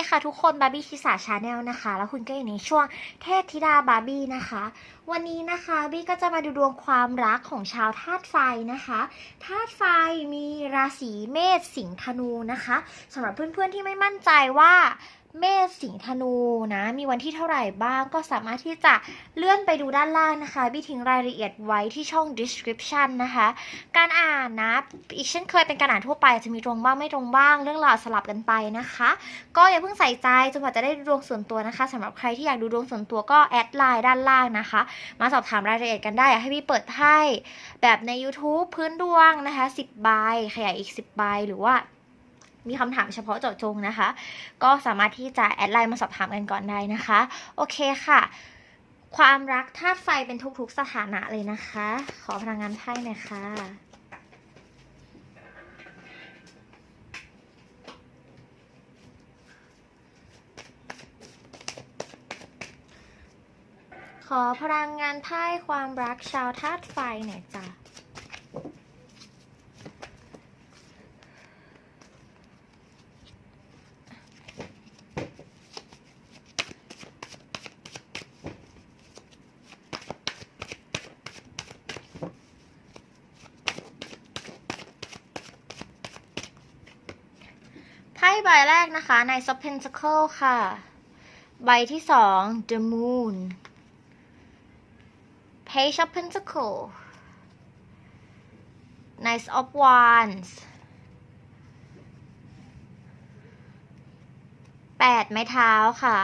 ดีค่ะทุกคนบาร์บี้ชิสาชาแนลนะคะ แล้วคุณก็อยู่ในช่วงเทพธิดาบาร์บี้นะคะ วันนี้นะคะบี้ก็จะมาดูดวงความรักของชาวธาตุไฟนะคะธาตุไฟมีราศีเมษสิงห์ธนูนะคะสำหรับเพื่อนๆที่ไม่มั่นใจว่า เมษสิงธนูนะ มีวันที่เท่าไหร่บ้างก็สามารถที่จะเลื่อนไปดูด้านล่างนะคะบี้ทิ้งรายละเอียดไว้ที่ช่อง description นะคะ การอ่านนะ อีกเช่นเคยเป็นการอ่านทั่วไปจะมีตรงบ้างไม่ตรงบ้าง เรื่องราวสลับกันไปนะคะ ก็อย่าเพิ่งใส่ใจจนกว่าจะได้ดวงส่วนตัวนะคะสำหรับใครที่อยากดูดวงส่วนตัวก็แอดไลน์ด้านล่างนะคะ มาสอบถามรายละเอียดกันได้อยากให้พี่เปิดให้แบบใน YouTube พื้นดวงนะคะ10ใบขยายอีก 10ใบหรือว่า มีคำถามเฉพาะเจาะจงนะคะ ก็สามารถที่จะแอดไลน์มาสอบถามกันก่อนได้นะคะ โอเคค่ะ ความรักธาตุไฟเป็นทุกๆสถานะเลยนะคะ ขอพลังงานไพ่หน่อยค่ะขอพลังงานไพ่ความรักชาวธาตุไฟหน่อยจ้ะ ไพ่ใบแรกนะคะใน s o p Pentacle ค่ะ ใบที่สอง The Moon Page of Pentacle Knight of Wands แปดไม้เท้าค่ะ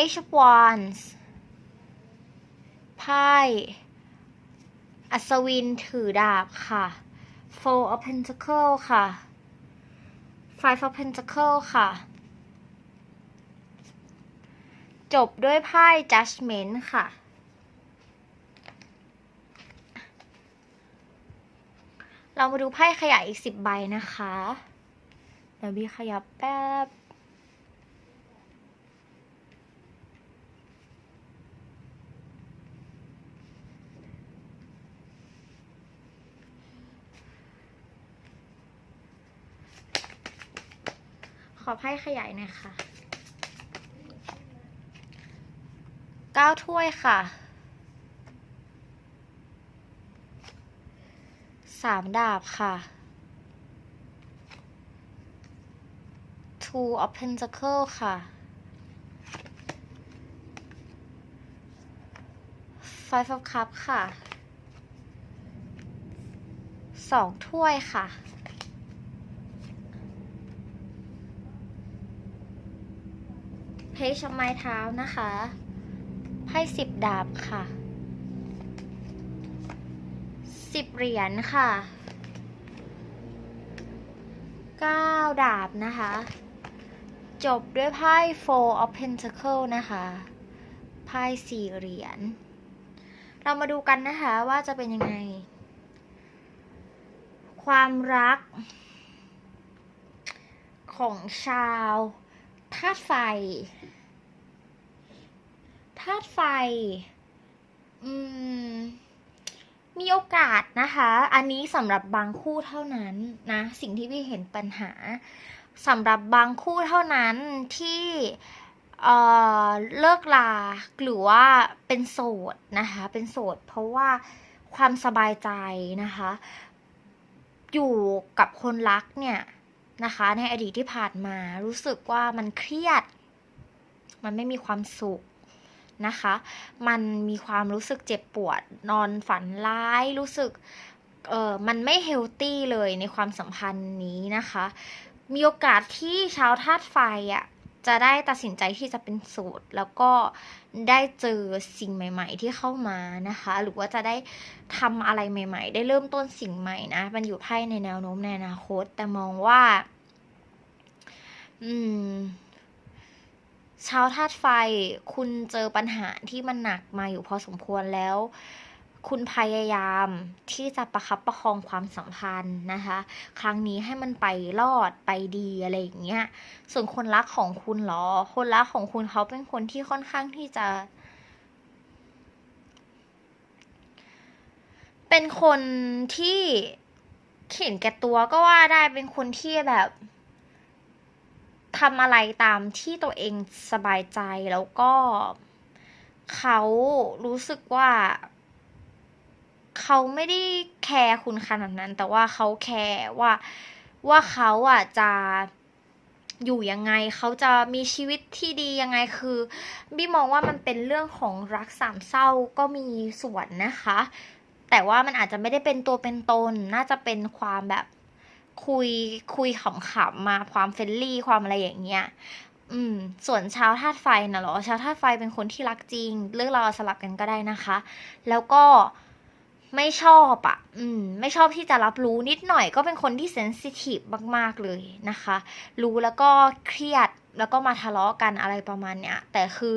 Age of Wands ไพ่อัศวินถือดาบค่ะ Four of Pentacle ค่ะ Five of Pentacle ค่ะ จบด้วยไพ่ Judgment ค่ะ เรามาดูไพ่ขยายอีกสิบใบนะคะ เดี๋ยวบีขยับแป๊บ อไพ่ขยายหน่อยค่ะเก้าถ้วยค่ะสามดาบค่ะ two of pentacle ค่ะ five of cup ค่ะสองถ้วยค่ะ เพชไม้เท้านะคะไพ่สิบดาบค่ะสิบเหรียญค่ะเก้าดาบนะคะ จบด้วยไพ่ four of pentacle นะคะไพ่สี่เหรียญเรามาดูกันนะคะว่าจะเป็นยังไง ความรักของชาว ธาตุไฟธาตุไฟ อืม มีโอกาสนะคะ อันนี้สำหรับบางคู่เท่านั้นนะ สิ่งที่พี่เห็นปัญหาสำหรับบางคู่เท่านั้นที่เอ่อเลิกลาหรือว่าเป็นโสดนะคะ เป็นโสดเพราะว่าความสบายใจนะคะ อยู่กับคนรักเนี่ย นะคะ ในอดีตที่ผ่านมารู้สึกว่ามันเครียด มันไม่มีความสุขนะคะ มันมีความรู้สึกเจ็บปวด นอนฝันร้ายรู้สึกเออมันไม่เฮลตี้เลยในความสัมพันธ์นี้นะคะ มีโอกาสที่ชาวธาตุไฟอะ่ะ จะได้ตัดสินใจที่จะเป็นโสดแล้วก็ได้เจอสิ่งใหม่ ๆ ที่เข้ามานะคะ หรือว่าจะได้ทำอะไรใหม่ ๆ ได้เริ่มต้นสิ่งใหม่นะมันอยู่ไพ่ในแนวโน้มในอนาคต แต่มองว่า อืมชาวธาตุไฟคุณเจอปัญหาที่มันหนักมาอยู่พอสมควรแล้ว คุณพยายามที่จะประคับประคองความสัมพันธ์นะคะ ครั้งนี้ให้มันไปรอดไปดีอะไรอย่างเงี้ย ส่วนคนรักของคุณเหรอ คนรักของคุณเขาเป็นคนที่ค่อนข้างที่จะ เป็นคนที่เห็นแก่ตัวก็ว่าได้เป็นคนที่แบบทำอะไรตามที่ตัวเองสบายใจแล้วก็เขารู้สึกว่า เขาไม่ได้แคร์คุณขนาดนั้น แต่ว่าเขาแคร์ว่าว่าเขาอะจะอยู่ยังไงเขาจะมีชีวิตที่ดียังไงคือบี้มองว่ามันเป็นเรื่องของรักสามเศร้าก็มีส่วนนะคะ แต่ว่ามันอาจจะไม่ได้เป็นตัวเป็นตน น่าจะเป็นความแบบคุยคุยขำๆมาความเฟรนลี่ความอะไรอย่างเงี้ยอืม ส่วนชาวธาตุไฟนะหรอชาวธาตุไฟเป็นคนที่รักจริง เลือกเราสลับกันก็ได้นะคะ แล้วก็ ไม่ชอบอะ่ะ อืม ไม่ชอบที่จะรับรู้นิดหน่อยก็เป็นคนที่เซนซิทีฟมาก ๆ เลยนะคะ รู้แล้วก็เครียดแล้วก็มาทะเลาะกันอะไรประมาณเนี้ย แต่คือ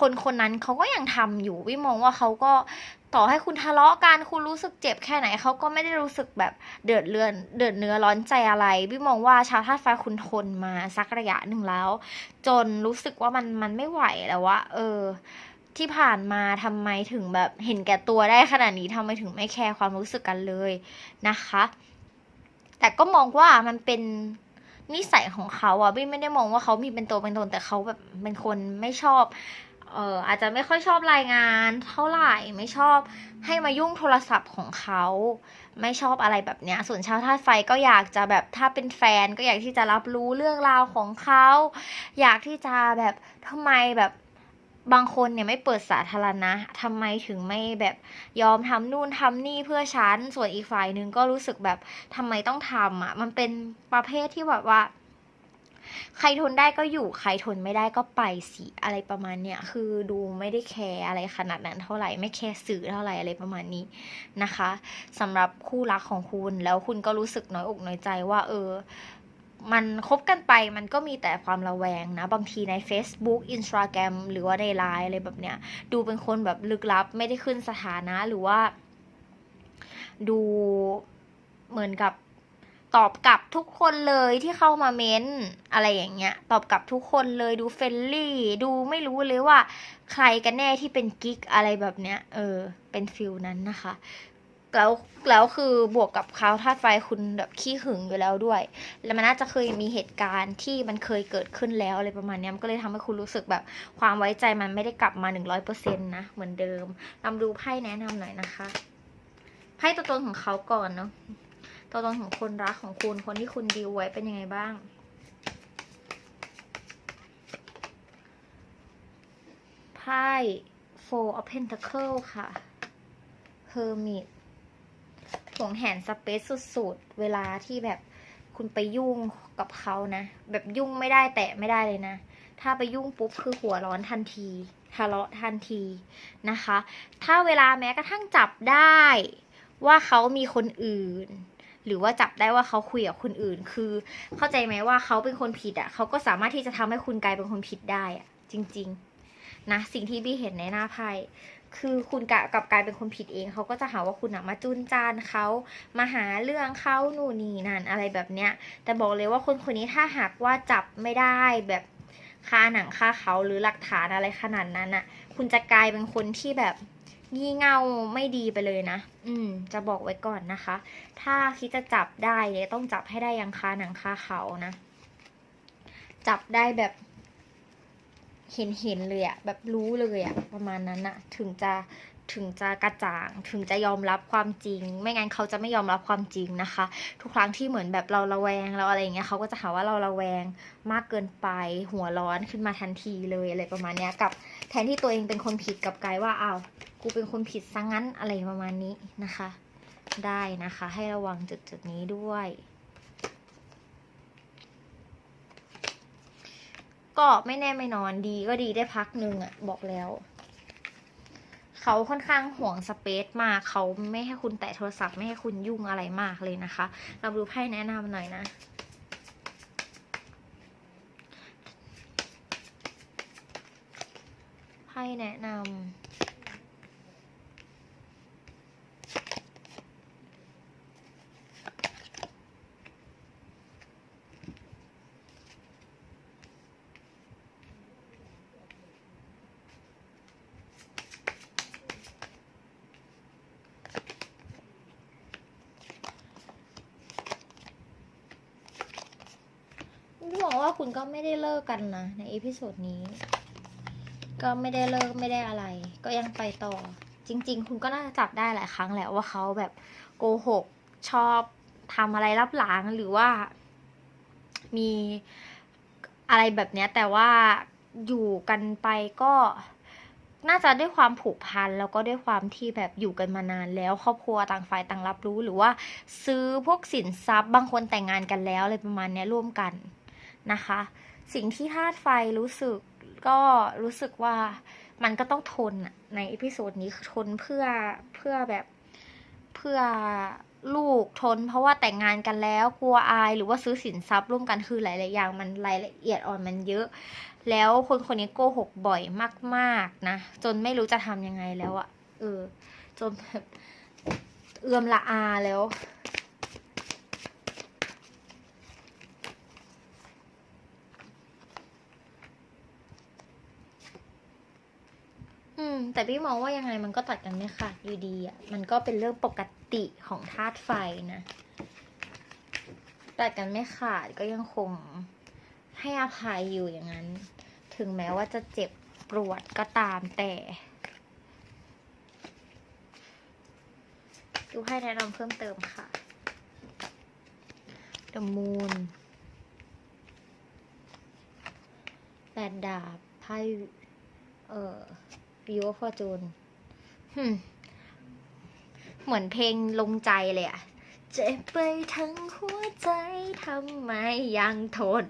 คนคนนั้นเขาก็ยังทำอยู่วิมองว่าเขาก็ต่อให้คุณทะเลาะกันคุณรู้สึกเจ็บแค่ไหนเขาก็ไม่ได้รู้สึกแบบเดือดเรือนเดือดเนื้อร้อนใจอะไรวิมองว่าชาวธาตุไฟคุณทนมาสักระยะหนึ่งแล้ว จนรู้สึกว่ามันมันไม่ไหวแล้วว่าเออ ที่ผ่านมาทำไมถึงแบบเห็นแก่ตัวได้ขนาดนี้ทำไมถึงไม่แคร์ความรู้สึกกันเลยนะคะ แต่ก็มองว่ามันเป็นนิสัยของเขาอะบี้ไม่ได้มองว่าเขามีเป็นตัวเป็นตนแต่เขาแบบเป็นคนไม่ชอบเอออาจจะไม่ค่อยชอบรายงานเท่าไหร่ไม่ชอบให้มายุ่งโทรศัพท์ของเขา ไม่ชอบอะไรแบบเนี้ย ส่วนชาวธาตุไฟก็อยากจะแบบถ้าเป็นแฟนก็อยากที่จะรับรู้เรื่องราวของเขา อยากที่จะแบบทำไมแบบ บางคนเนี่ยไม่เปิดสาธารณะทำไมถึงไม่แบบยอมทำนู่นทำนี่เพื่อฉัน ส่วนอีกฝ่ายหนึ่งก็รู้สึกแบบทำไมต้องทำอะ มันเป็นประเภทที่แบบว่า ใครทนได้ก็อยู่ ใครทนไม่ได้ก็ไปสิอะไรประมาณเนี้ยคือดูไม่ได้แคร์อะไรขนาดนั้นเท่าไหร่ไม่แคร์สื่อเท่าไหร่อะไรประมาณนี้นะคะสำหรับคู่รักของคุณแล้วคุณก็รู้สึกน้อยอกน้อยใจว่า เออ มันคบกันไปมันก็มีแต่ความระแวงนะ บางทีใน Facebook Instagram หรือว่าในไลน์อะไรแบบเนี้ย ดูเป็นคนแบบลึกลับ ไม่ได้ขึ้นสถานะหรือว่า ดูเหมือนกับตอบกลับทุกคนเลยที่เข้ามาเม้นอะไรอย่างเงี้ย ตอบกลับทุกคนเลยดูเฟรนลี่ ดูไม่รู้เลยว่า ใครกันแน่ที่เป็นกิ๊กอะไรแบบเนี้ย เออ เป็นฟิลนั้นนะคะ แล้วแล้วคือบวกกับเขาธาตุไฟคุณแบบขี้หึงอยู่แล้วด้วย แล้วมันน่าจะเคยมีเหตุการณ์ที่มันเคยเกิดขึ้นแล้วอะไรประมาณนี้มันก็เลยทำให้คุณรู้สึกแบบความไว้ใจมันไม่ได้กลับมาหนึ่งร้อยเปอร์เซ็นต์นะเหมือนเดิมลองดูไพ่แนะนำหน่อยนะคะไพ่ตัวตนของเขาก่อนเนาะตัวตนของคนรักของคุณคนที่คุณดีไว้เป็นยังไงบ้างไพ่ four of pentacles ค่ะ hermit ห่วงแหนสเปซสุดๆ เวลาที่แบบคุณไปยุ่งกับเขานะ แบบยุ่งไม่ได้แตะไม่ได้เลยนะ ถ้าไปยุ่งปุ๊บคือหัวร้อนทันทีทะเลาะทันทีนะคะ ถ้าเวลาแม้กระทั่งจับได้ว่าเขามีคนอื่น หรือว่าจับได้ว่าเขาคุยกับคนอื่น คือ เข้าใจไหมว่าเขาเป็นคนผิดอะ่ะเขาก็สามารถที่จะทำให้คุณกลายเป็นคนผิดได้อะ่ะจริง ๆ นะสิ่งที่บี้เห็นในหน้าไพ่ คือคุณกะกับกลายเป็นคนผิดเองเขาก็จะหาว่าคุณอะมาจุนจานเขามาหาเรื่องเขาหนูนนี่นั่นอะไรแบบเนี้ย แต่บอกเลยว่าคนคนนี้ถ้าหากว่าจับไม่ได้แบบค่าหนังค่าเขาหรือหลักฐานอะไรขนาดนั้นอะคุณจะกลายเป็นคนที่แบบงี่เง่าไม่ดีไปเลยนะ อืม จะบอกไว้ก่อนนะคะ ถ้าคิดจะจับได้เนี่ยต้องจับให้ได้ยังคาหนังคาเขานะ จับได้แบบ เห็นเห็นเลยอะแบบรู้เลยอะประมาณนั้นอะถึงจะถึงจะกระจ่างถึงจะยอมรับความจริง ไม่งั้นเขาจะไม่ยอมรับความจริงนะคะ ทุกครั้งที่เหมือนแบบเราระแวงเราอะไรอย่างเงี้ยเขาก็จะหาว่าเราระแวงมากเกินไป หัวร้อนขึ้นมาทันทีเลยอะไรประมาณเนี้ยกับแทนที่ตัวเองเป็นคนผิดกับกายว่าอ้าวกูเป็นคนผิดซะงั้นอะไรประมาณนี้นะคะ ได้นะคะ ให้ระวังจุดจุดๆนี้ด้วย ก็ไม่แน่ไม่นอนดีก็ดีได้พักหนึ่งอะบอกแล้ว เขาค่อนข้างห่วงสเปซมากเขาไม่ให้คุณแตะโทรศัพท์ไม่ให้คุณยุ่งอะไรมากเลยนะคะ เราดูไพ่แนะนำหน่อยนะไพ่แนะนำ คุณก็ไม่ได้เลิกกันนะในเอพิโซดนี้ ก็ไม่ได้เลิกไม่ได้อะไร ก็ยังไปต่อ จริง ๆ คุณก็น่าจะจับได้หลายครั้งแหละว่าเขาแบบโกหกชอบทำอะไรลับหลังหรือว่า มีอะไรแบบเนี้ย แต่ว่าอยู่กันไปก็น่าจะด้วยความผูกพันแล้วก็ด้วยความที่แบบอยู่กันมานานแล้ว ครอบครัวต่างฝ่ายต่างรับรู้หรือว่า ซื้อพวกสินทรัพย์บางคนแต่งงานกันแล้วอะไรประมาณเนี้ยร่วมกัน นะคะ สิ่งที่ธาตุไฟรู้สึกก็รู้สึกว่ามันก็ต้องทนในเอพิโซดนี้คือทนเพื่อเพื่อแบบเพื่อลูกทน เพราะว่าแต่งงานกันแล้วกลัวอายหรือว่าซื้อสินทรัพย์ร่วมกันคือหลาย ๆ อย่างมันรายละเอียดอ่อนมันเยอะ แล้วคนคนนี้โกหกบ่อยมาก ๆ นะ จนไม่รู้จะทำยังไงแล้วอะเออ จนแบบเอื้อมละอาแล้ว แต่พี่มองว่ายังไงมันก็ตัดกันไม่ขาดอยู่ดีอะมันก็เป็นเรื่องปกติของธาตุไฟนะ ตัดกันไม่ขาดก็ยังคงให้อภัยอยู่อย่างนั้น ถึงแม้ว่าจะเจ็บปวดก็ตามแต่ดูให้แนะนำเพิ่มเติมค่ะ The Moon แปดดาบไพ่เอ่อ วิวฟอร์จูนเหมือนเพลงลงใจเลยอะเจ็บไปทั้งหัวใจทำไมยังทน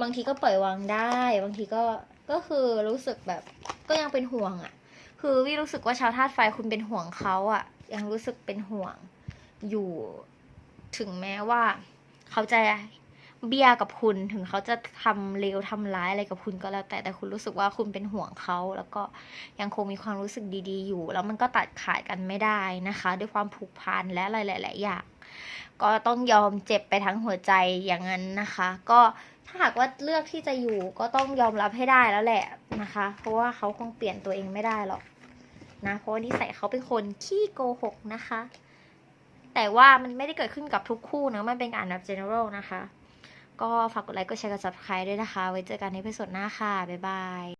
บางทีก็ปล่อยวางได้ บางทีก็ก็คือรู้สึกแบบ ก็ยังเป็นห่วงอะคือวิรู้สึกว่าชาวธาตุไฟคุณเป็นห่วงเขาอะยังรู้สึกเป็นห่วงอยู่ถึงแม้ว่า เขาจะ เบียกับคุณ ถึงเขาจะทำเลวทำร้ายอะไรกับคุณก็แล้ว แต่แต่คุณรู้สึกว่าคุณเป็นห่วงเขาแล้วก็ยังคงมีความรู้สึกดีๆ อยู่ แล้วมันก็ตัดขาดกันไม่ได้นะคะ ด้วยความผูกพันและอะไรหลายๆอย่างก็ต้องยอมเจ็บไปทั้งหัวใจอย่างนั้นนะคะ ก็ถ้าหากว่าเลือกที่จะอยู่ก็ต้องยอมรับให้ได้แล้วแหละนะคะ เพราะว่าเขาคงเปลี่ยนตัวเองไม่ได้หรอกนะเพราะว่านิสัยเขาเป็นคนขี้โกหกนะคะ แต่ว่ามันไม่ได้เกิดขึ้นกับทุกคู่นะมันเป็นการแบบ general นะคะ ก็ฝากกดไลค์กดแชร์กด subscribe ด้วยนะคะ ไว้เจอกันในเพิโซดหน้าค่ะ บ๊ายบาย